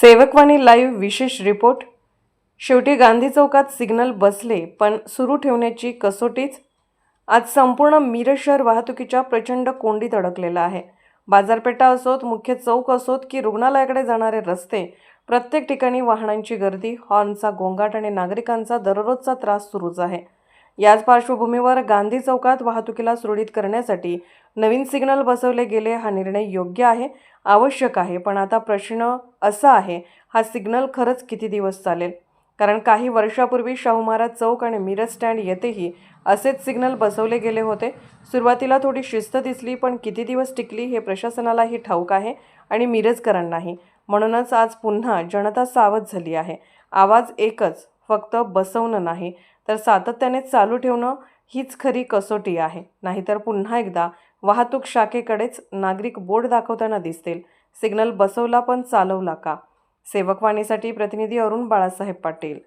सेवकवाणी live विशेष report. शेवटी गांधी चौकात सिग्नल बसले पण सुरू ठेवण्याची कसोटीच. आज संपूर्ण मिरज शहर वाहतुकीच्या प्रचंड कोंडीत अडकलेला आहे. बाजारपेठा असोत मुख्य चौक असोत की रुग्णालयाकडे जाणारे रस्ते प्रत्येक ठिकाणी वाहनांची गर्दी हॉर्नचा गोंगाट आणि नागरिकांचा दररोजचा त्रास सुरूच आहे. याच पार्श्वभूमीवर गांधी चौकात वाहतुकीला सुरळीत करण्यासाठी नवीन सिग्नल बसवले गेले हा निर्णय योग्य आहे. आवश्यक आहे. पण आता प्रश्न असा आहे हा सिग्नल खरंच किती दिवस चालेल? कारण काही वर्षापूर्वी शाहू महाराज चौक आणि मिरज स्टँड येथेही असेच सिग्नल बसवले गेले होते. सुरुवातीला थोडी शिस्त दिसली पण किती दिवस टिकली हे प्रशासनालाही ठाऊक आहे आणि मिरजकरांनाही. म्हणूनच आज पुन्हा जनता सावध झाली आहे. आवाज एकच फक्त बसवणं नाही. तर सातत्याने चालू ठेवणं हीच खरी कसोटी आहे. नाहीतर पुन्हा एकदा वाहतूक शाखेकडेच नागरिक बोर्ड दाखवताना दिसतील. सिग्नल बसवला पण चालवला का? सेवकवाणीसाठी प्रतिनिधी अरुण बाळासाहेब पाटील